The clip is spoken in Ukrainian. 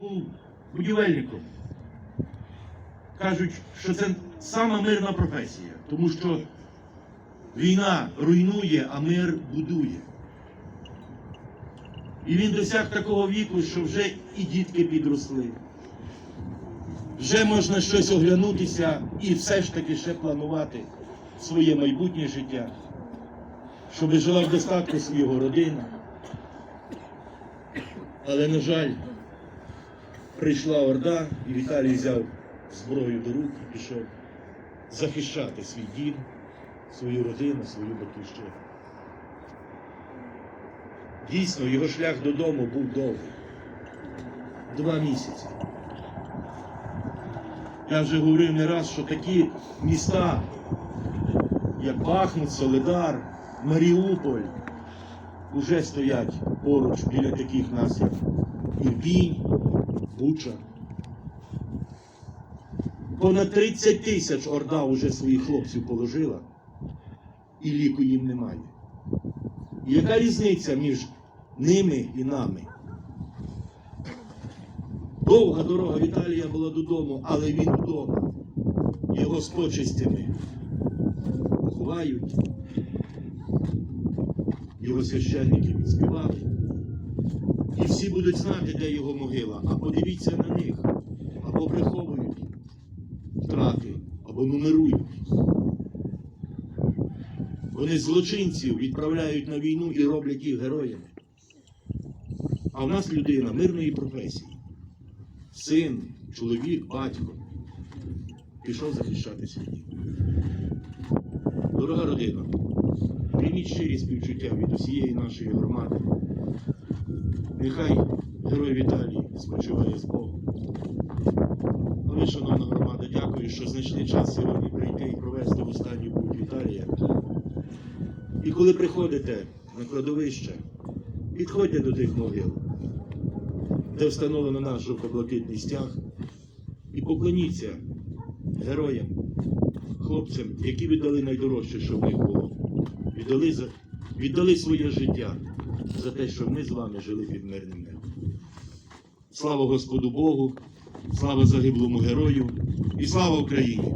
був будівельником. Кажуть, що це сама мирна професія, тому що війна руйнує, а мир будує. І він досяг такого віку, що вже і дітки підросли. Вже можна щось оглянутися і все ж таки ще планувати своє майбутнє життя, щоб жила в достатку його родина. Але, на жаль, прийшла Орда, і Віталій взяв зброю до рук і пішов захищати свій дім, свою родину, свою батьківщину. Дійсно, його шлях додому був довгий. Два місяці. Я вже говорив не раз, що такі міста, як Бахмут, Солидар, Маріуполь, вже стоять поруч біля таких нас, як Ірпінь, Буча. Понад 30 тисяч орда вже своїх хлопців положила, і ліку їм немає. Яка різниця між ними і нами? Довга дорога Віталія була додому, але він вдома. Його з почестями поховають. Його священники відспівали. І всі будуть знати, де його могила. А подивіться на них. Або приховують втрати, або нумерують. Вони злочинців відправляють на війну і роблять їх героями. А в нас людина мирної професії. Син, чоловік, батько пішов захищати дім. Дорога родина, прийміть щирі співчуття від усієї нашої громади. Нехай герой Віталій спочиває з Богом. А ви, шановна громада, дякую, що знайшли час сьогодні прийти і провести останню путь Віталія. І коли приходите на кладовище, підходьте до тих могил, де встановлено наш жовто-блакитний стяг, і поклоніться героям, хлопцям, які віддали найдорожче, що в них було. Віддали, віддали своє життя за те, що ми з вами жили під мирним небом. Слава Господу Богу, слава загиблому герою і слава Україні!